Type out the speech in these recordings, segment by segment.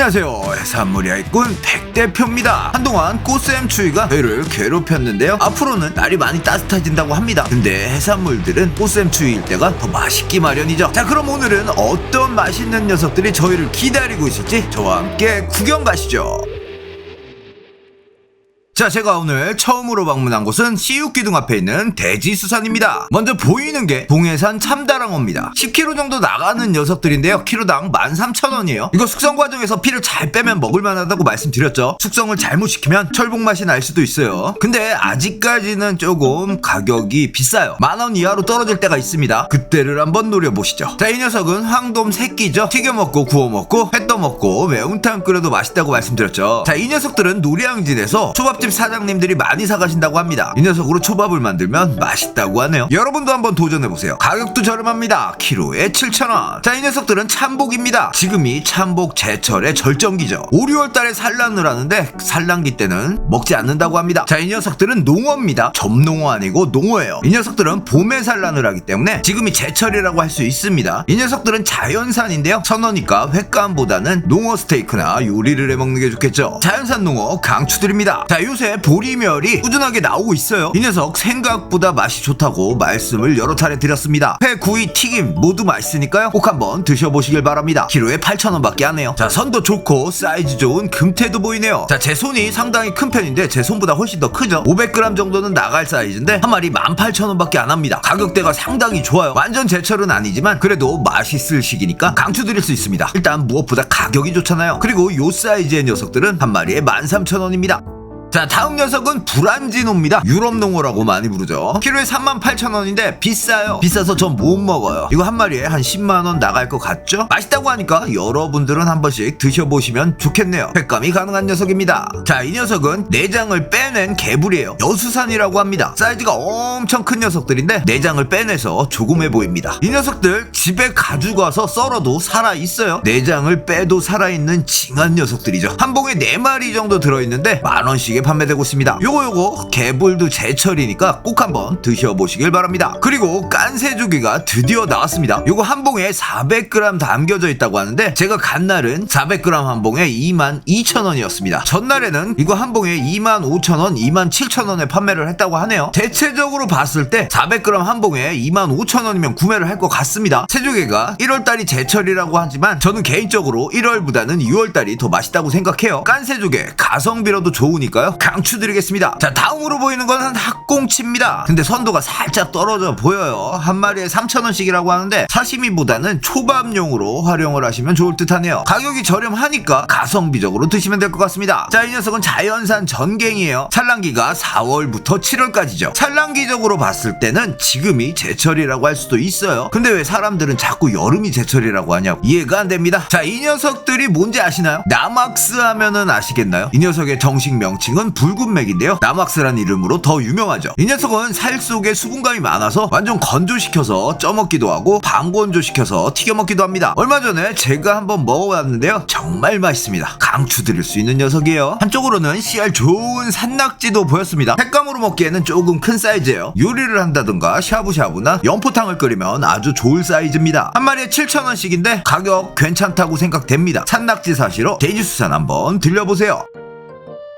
안녕하세요. 해산물이 아이꾼 백대표입니다. 한동안 꽃샘 추위가 저희를 괴롭혔는데요. 앞으로는 날이 많이 따뜻해진다고 합니다. 근데 해산물들은 꽃샘 추위일 때가 더 맛있기 마련이죠. 자 그럼 오늘은 어떤 맛있는 녀석들이 저희를 기다리고 있을지 저와 함께 구경 가시죠 자, 제가 오늘 처음으로 방문한 곳은 CU기둥 앞에 있는 대지수산입니다. 먼저 보이는 게 동해산 참다랑어입니다. 10kg 정도 나가는 녀석들인데요. 키로당 13,000원이에요. 이거 숙성 과정에서 피를 잘 빼면 먹을만하다고 말씀드렸죠. 숙성을 잘못 시키면 철봉 맛이 날 수도 있어요. 근데 아직까지는 조금 가격이 비싸요. 만 원 이하로 떨어질 때가 있습니다. 그때를 한번 노려보시죠. 자, 이 녀석은 황돔 새끼죠. 튀겨 먹고 구워 먹고 회 떠 먹고 매운탕 끓여도 맛있다고 말씀드렸죠. 자, 이 녀석들은 노량진에서 초밥집 사장님들이 많이 사가신다고 합니다. 이 녀석으로 초밥을 만들면 맛있다고 하네요. 여러분도 한번 도전해보세요. 가격도 저렴합니다. 키로에 7,000원. 자, 이 녀석들은 참복입니다. 지금이 참복 제철의 절정기죠. 5, 6월 달에 산란을 하는데 산란기 때는 먹지 않는다고 합니다. 자, 이 녀석들은 농어입니다. 점농어 아니고 농어예요. 이 녀석들은 봄에 산란을 하기 때문에 지금이 제철이라고 할 수 있습니다. 이 녀석들은 자연산인데요. 선어니까 횟감보다는 농어 스테이크나 요리를 해 먹는 게 좋겠죠. 자연산 농어 강추드립니다. 자, 요새 보리멸이 꾸준하게 나오고 있어요. 이 녀석 생각보다 맛이 좋다고 말씀을 여러 차례 드렸습니다. 회, 구이, 튀김 모두 맛있으니까요. 꼭 한번 드셔보시길 바랍니다. 키로에 8,000원밖에 안 해요. 자, 선도 좋고 사이즈 좋은 금태도 보이네요. 자, 제 손이 상당히 큰 편인데 제 손보다 훨씬 더 크죠. 500g 정도는 나갈 사이즈인데 한 마리 18,000원밖에 안 합니다. 가격대가 상당히 좋아요. 완전 제철은 아니지만 그래도 맛있을 시기니까 강추드릴 수 있습니다. 일단 무엇보다 가격이 좋잖아요. 그리고 요 사이즈의 녀석들은 한 마리에 13,000원입니다. 자 다음 녀석은 브란지노입니다. 유럽 농어라고 많이 부르죠. 키로에 38,000원인데 비싸요. 비싸서 전 못 먹어요. 이거 한 마리에 한 10만원 나갈 것 같죠? 맛있다고 하니까 여러분들은 한 번씩 드셔보시면 좋겠네요. 횟감이 가능한 녀석입니다. 자 이 녀석은 내장을 빼낸 개불이에요. 여수산이라고 합니다. 사이즈가 엄청 큰 녀석들인데 내장을 빼내서 조금해 보입니다. 이 녀석들 집에 가져가서 썰어도 살아있어요. 내장을 빼도 살아있는 징한 녀석들이죠. 한 봉에 4마리 정도 들어있는데 만원씩에 판매되고 있습니다. 요거 요거. 개불도 제철이니까 꼭 한번 드셔보시길 바랍니다. 그리고 깐새조개가 드디어 나왔습니다. 요거 한 봉에 400g 담겨져 있다고 하는데 제가 간 날은 400g 한 봉에 22,000원이었습니다. 전날에는 이거 한 봉에 25,000원 27,000원에 판매를 했다고 하네요. 대체적으로 봤을 때 400g 한 봉에 25,000원이면 구매를 할 것 같습니다. 새조개가 1월달이 제철이라고 하지만 저는 개인적으로 1월보다는 6월달이 더 맛있다고 생각해요. 깐새조개 가성비로도 좋으니까요 강추드리겠습니다. 자 다음으로 보이는 건한 학꽁치입니다. 근데 선도가 살짝 떨어져 보여요. 한 마리에 3,000원씩이라고 하는데 사시미보다는 초밥용으로 활용을 하시면 좋을 듯 하네요. 가격이 저렴하니까 가성비적으로 드시면 될 것 같습니다. 자 이 녀석은 자연산 전갱이에요. 산란기가 4월부터 7월까지죠. 산란기적으로 봤을 때는 지금이 제철이라고 할 수도 있어요. 근데 왜 사람들은 자꾸 여름이 제철이라고 하냐고 이해가 안 됩니다. 자 이 녀석들이 뭔지 아시나요? 나막스 하면은 아시겠나요? 이 녀석의 정식 명칭은 붉은 맥인데요. 나막스란 이름으로 더 유명하죠. 이 녀석은 살 속에 수분감이 많아서 완전 건조시켜서 쪄먹기도 하고 반건조시켜서 튀겨먹기도 합니다. 얼마 전에 제가 한번 먹어봤는데요. 정말 맛있습니다. 강추드릴 수 있는 녀석이에요. 한쪽으로는 씨알 좋은 산낙지도 보였습니다. 횟감으로 먹기에는 조금 큰 사이즈예요. 요리를 한다든가 샤브샤브나 연포탕을 끓이면 아주 좋을 사이즈입니다. 한 마리에 7,000원씩인데 가격 괜찮다고 생각됩니다. 산낙지 사시러 대지수산 한번 들려보세요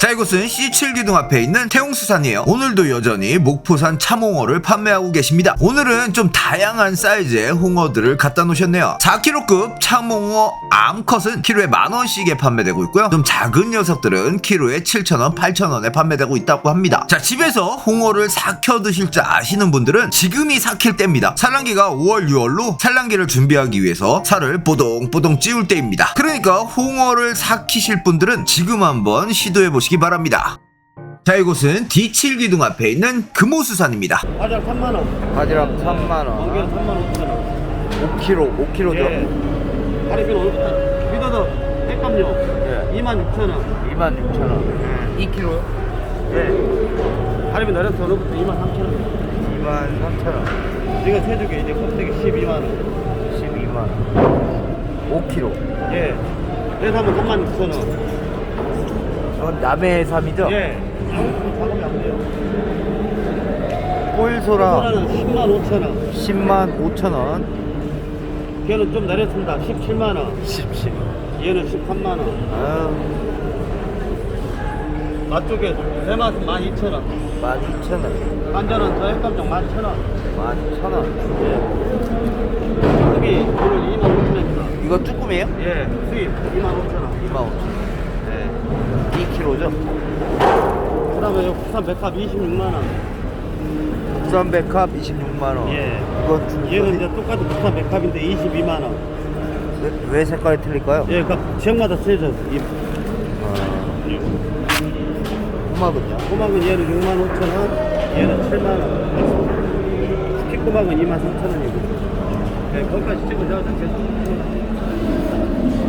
자 이곳은 C7기둥 앞에 있는 태웅수산이에요. 오늘도 여전히 목포산 참홍어를 판매하고 계십니다. 오늘은 좀 다양한 사이즈의 홍어들을 갖다 놓으셨네요. 4kg급 참홍어 암컷은 키로에 만원씩에 판매되고 있고요. 좀 작은 녀석들은 키로에 7,000원 8,000원에 판매되고 있다고 합니다. 자 집에서 홍어를 삭혀 드실 줄 아시는 분들은 지금이 삭힐 때입니다. 산란기가 5월 6월로 산란기를 준비하기 위해서 살을 뽀동뽀동 찌울 때입니다. 그러니까 홍어를 삭히실 분들은 지금 한번 시도해 보시기 바랍니다 자 이곳은 D7기둥 앞에 있는 금호수산입니다 바지락 3만 원, 바지락 3만 원 왕기는 3만 5천 원. 5kg 5kg죠? 예. 다리비는 오늘부터 믿어도 횟감료 예. 2만 6천 원. 26,000원 2kg요? 예. 다리비 내려서 오늘부터 2만 3천 원. 23,000원 이거 세조개 이제 껍데기 12만 원. 12만 원 5kg 예. 그래서 하면 3만 6천 원. 이건 남해 해삼이죠? 예. 아무 작업이 안 돼요. 꼴소라 소라는 10만 5천 원. 10만 5천 원 걔는 좀 내렸습니다. 17만 원. 17 얘는 13만 원. 아, 맛쪽에 대맛은 12,000원. 12,000원. 한전은 저액감정 11,000원. 11,000원. 크기 오늘 2만 5천 원입니다. 이거 쭈꾸미에요? 예, 수입 2만 5천 원. 25,000원. 예. 2kg죠? 그 다음에 여기 국산 백합 26만원. 국산 백합 26만 원. 예. 이건 중- 얘는 이제 똑같은 국산 백합인데 22만 원. 왜, 왜 색깔이 틀릴까요? 예, 그 지역마다 틀려져. 이 아, 꼬막은요? 꼬막은 얘는 6만 5천 원, 얘는 7만 원. 스키 꼬막은 2만 3천 원이고. 예, 거기까지 찍어서 계속.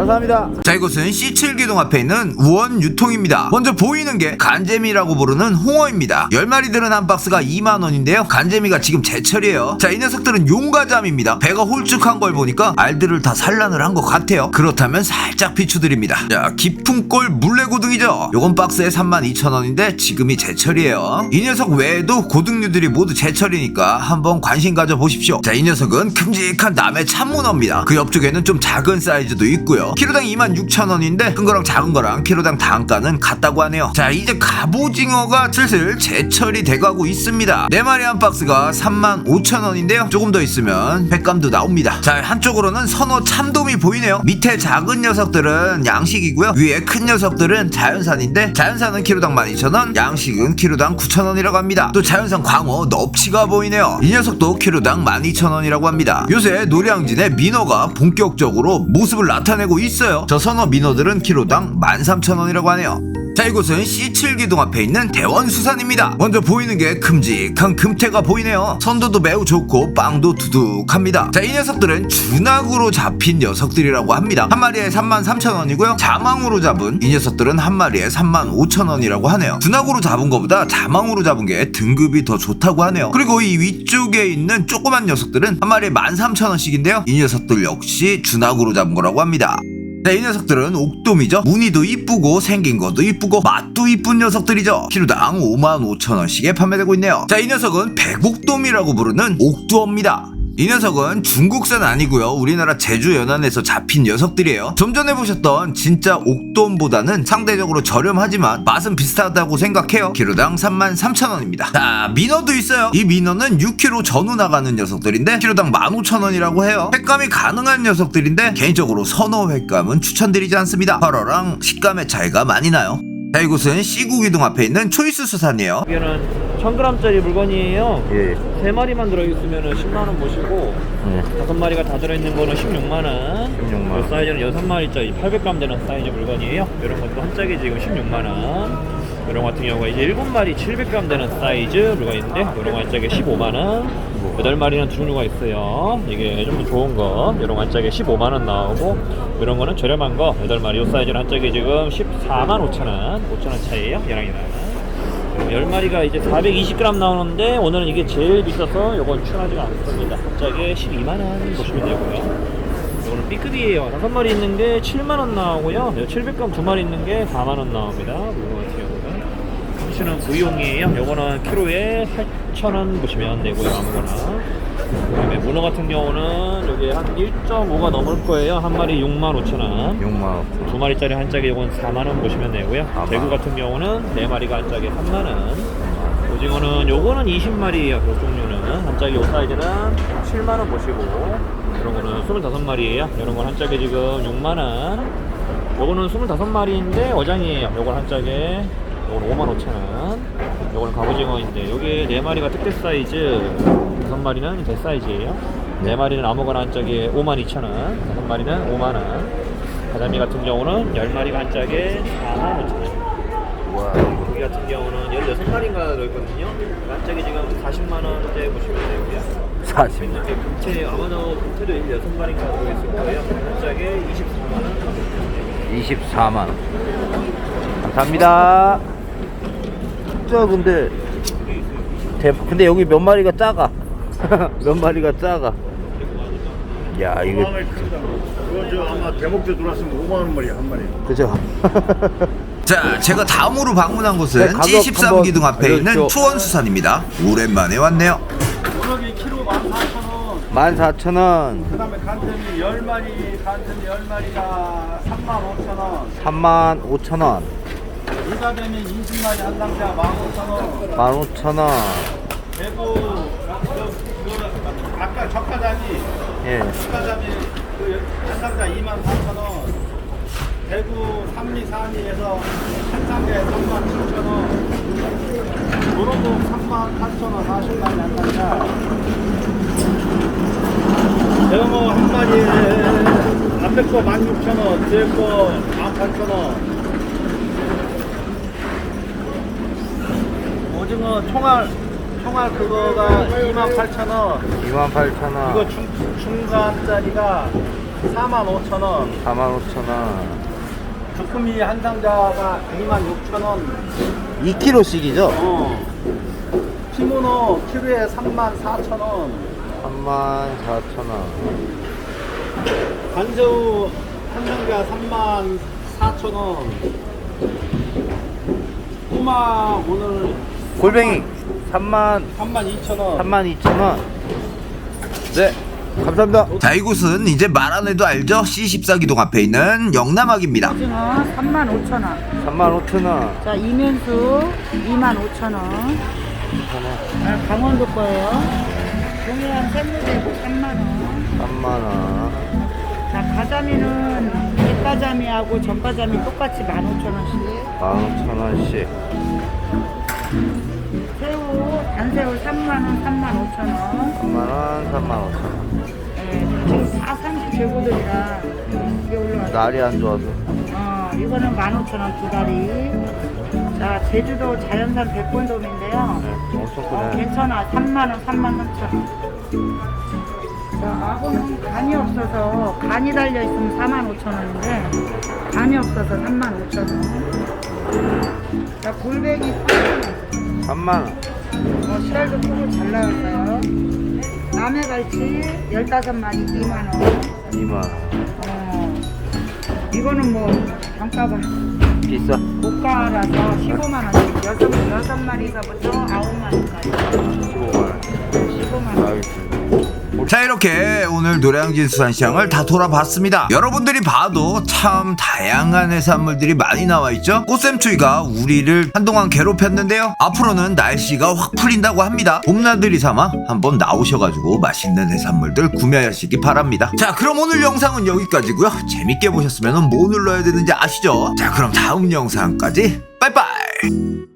감사합니다. 자 이곳은 C7 기둥 앞에 있는 우원 유통입니다. 먼저 보이는 게 간재미라고 부르는 홍어입니다. 10마리 들은 한 박스가 2만원인데요. 간재미가 지금 제철이에요. 자 이 녀석들은 용가잠입니다. 배가 홀쭉한 걸 보니까 알들을 다 산란을 한 것 같아요. 그렇다면 살짝 비추드립니다. 자 깊은 꼴 물레고등이죠. 요건 박스에 32,000원인데 지금이 제철이에요. 이 녀석 외에도 고등류들이 모두 제철이니까 한번 관심 가져보십시오. 자 이 녀석은 큼직한 남의 참문어입니다. 그 옆쪽에는 좀 작은 사이즈도 있고요 키로당 26,000원인데 큰 거랑 작은 거랑 키로당 단가는 같다고 하네요. 자 이제 갑오징어가 슬슬 제철이 돼가고 있습니다. 네 마리 한 박스가 35,000원인데요. 조금 더 있으면 횟감도 나옵니다. 자 한쪽으로는 선어 참돔이 보이네요. 밑에 작은 녀석들은 양식이고요. 위에 큰 녀석들은 자연산인데 자연산은 키로당 12,000원 양식은 키로당 9,000원이라고 합니다. 또 자연산 광어 넙치가 보이네요. 이 녀석도 키로당 12,000원이라고 합니다. 요새 노량진에 민어가 본격적으로 모습을 나타내고 있어요. 저 선어 민어들은 키로당 13,000원이라고 하네요 자 이곳은 C7 기둥 앞에 있는 대원수산입니다. 먼저 보이는 게 큼직한 금태가 보이네요. 선도도 매우 좋고 빵도 두둑합니다. 자 이 녀석들은 준악으로 잡힌 녀석들이라고 합니다. 한 마리에 33,000원이고요. 자망으로 잡은 이 녀석들은 한 마리에 35,000원이라고 하네요. 준악으로 잡은 것보다 자망으로 잡은 게 등급이 더 좋다고 하네요. 그리고 이 위쪽에 있는 조그만 녀석들은 한 마리에 13,000원씩인데요. 이 녀석들 역시 준악으로 잡은 거라고 합니다 자, 이 녀석들은 옥돔이죠. 무늬도 이쁘고 생긴 것도 이쁘고 맛도 이쁜 녀석들이죠. 키로당 5만 5천 원씩에 판매되고 있네요. 자, 이 녀석은 백옥돔이라고 부르는 옥두어입니다. 이 녀석은 중국산 아니고요. 우리나라 제주 연안에서 잡힌 녀석들이에요. 좀 전에 보셨던 진짜 옥돔보다는 상대적으로 저렴하지만 맛은 비슷하다고 생각해요. 키로당 33,000원입니다. 자, 민어도 있어요. 이 민어는 6kg 전후 나가는 녀석들인데 키로당 15,000원이라고 해요. 횟감이 가능한 녀석들인데 개인적으로 선어 횟감은 추천드리지 않습니다. 활어랑 식감의 차이가 많이 나요. 자, 이곳은 시구기둥 앞에 있는 초이스 수산이에요. 이게는 1000g짜리 물건이에요. 예. 세 마리만 들어있으면 10만 원 모시고, 네. 다섯 마리가 다 들어있는 거는 16만 원. 16만 원. 이 사이즈는 여섯 마리짜리 800g 되는 사이즈 물건이에요. 이런 것도 한 짝이 지금 16만 원. 이런 거 같은 경우가 이제 일곱 마리 700g 되는 사이즈 물건인데, 이런 거 한 짝에 15만 원. 여덟 마리는 두 종류가 있어요. 이게 좀 좋은 거, 이런 거한 짝에 15만 원 나오고, 이런 거는 저렴한 거, 여덟 마리 이 사이즈는 한 짝에 지금 14만 5천 원, 5천 원 차이에요. 얘랑이랑. 10마리가 이제 420g 나오는데 오늘은 이게 제일 비싸서 이건 추천하지가 않습니다. 갑자기 12만 원 보시면 되고요. 이거는 B급이에요. 5마리 있는 게 7만 원 나오고요. 700g 두 마리 있는 게 4만 원 나옵니다. 이거 경 참치는 구이용이에요. 요거는 키로에 8,000원 보시면 되고요. 아무거나. 그다음에 문어 같은 경우는 여기 한 1.5가 넘을 거예요. 한 마리 65,000원. 6만 원. 두 마리짜리 한 짝에 이건 4만 원 보시면 되고요. 4만 대구 원. 같은 경우는 네 마리가 한 짝에 3만 원. 오징어는 요거는 20마리예요. 그 종류는 한 짝에 요 사이즈는 7만 원 보시고 이런 거는 25마리예요. 이런 건 한 짝에 지금 6만 원. 요거는 25마리인데 어장이에요. 요건 한 짝에 요건 5만 5천 원. 요거는 갑오징어인데 요게 네 마리가 특대 사이즈, 다섯 마리는 대 사이즈예요. 네 네. 마리는 아무거나 한 짝에 5만 2천 원, 다섯 마리는 5만 원. 가자미 같은 경우는 10마리가 한 짝에 4만 5천 원. 와, 고기 같은 경우는 16마리인가 들어있거든요. 한 짝에 지금 40만 원대 보시면 되고요. 40만 있는 게 금태, 아마도 금태도 16마리인가 들어있을 거예요. 한 짝에 24만 원. 24만 원. 감사합니다. 진짜 근데 대 근데 여기 몇 마리가 작아. 몇 마리가 작아. 야 이거 그거 저 아마 대목대 들어왔으면 5만 원짜리 한 마리. 그죠? 자, 제가 다음으로 방문한 네, 곳은 가격 G13 한번 기둥 앞에 있는 알려주십시오. 초원수산입니다. 오랜만에 왔네요. 우럭이 키로 14,000원. 14,000원 그 다음에 간tem이 10마리, 간템이 10마리가 35,000원. 35,000원 의사되면 20마리 한 상자 15,000원. 15,000원 대구, 그, 그, 아까 적가자미, 예 적가자미 그한 상자 24,000원. 대구 산미 산이에서 한 상자에 37,000원. 도로목 38,000원 40마리 한 상자. 대형어 한 마리에 앞에 거 16,000원, 뒤에 거 18,000원. 오징어 총알, 총알 그거가 28,000원. 28,000원 이거 중, 중간짜리가 45,000원. 45,000원 주꾸미 한 상자가 26,000원. 2kg씩이죠? 어. 피모노 키로에 34,000원. 34,000원 관저우 한 상자 34,000원. 꼬마 오늘 골뱅이 3만 32,000원. 32,000원 네 감사합니다 자 이곳은 이제 말 안 해도 알죠 C14 기둥 앞에 있는 영남학입니다 오징어 35,000원. 35,000원 자, 이면수 25,000원. 아, 강원도 거예요. 동해안 샘무대고 3만원. 3만 원 자, 가자미는 뒷가자미하고 전가자미 똑같이 15,000원씩. 15,000원씩 새우, 단새우 3만원, 35,000원. 3만원 35,000원 네, 지금 다 산지 재고들이라 이게 올라왔어요. 날이 안 좋아서 어, 이거는 15,000원 두 다리. 자, 제주도 자연산 백골돔인데요. 엄청 어, 크네 괜찮아. 3만원, 3만 3천 자, 아고는 간이 없어서, 간이 달려있으면 4만 5천 원인데, 간이 없어서 3만 5천 원. 자, 골뱅이 3만 원. 3만 원 어, 시랄도 크고 잘 나왔어요. 남해 갈치 15마리 2만 원. 2만 원 어, 이거는 뭐, 단가가 비싸 고가라서 15만 원씩. 여섯, 여섯 마리서부터 9만 원까지. 15만 원 15만 원. 알겠습니다 자 이렇게 오늘 노량진 수산시장을 다 돌아봤습니다. 여러분들이 봐도 참 다양한 해산물들이 많이 나와있죠? 꽃샘추위가 우리를 한동안 괴롭혔는데요. 앞으로는 날씨가 확 풀린다고 합니다. 봄나들이 삼아 한번 나오셔가지고 맛있는 해산물들 구매하시기 바랍니다. 자 그럼 오늘 영상은 여기까지고요. 재밌게 보셨으면 뭐 눌러야 되는지 아시죠? 자 그럼 다음 영상까지. 빠이빠이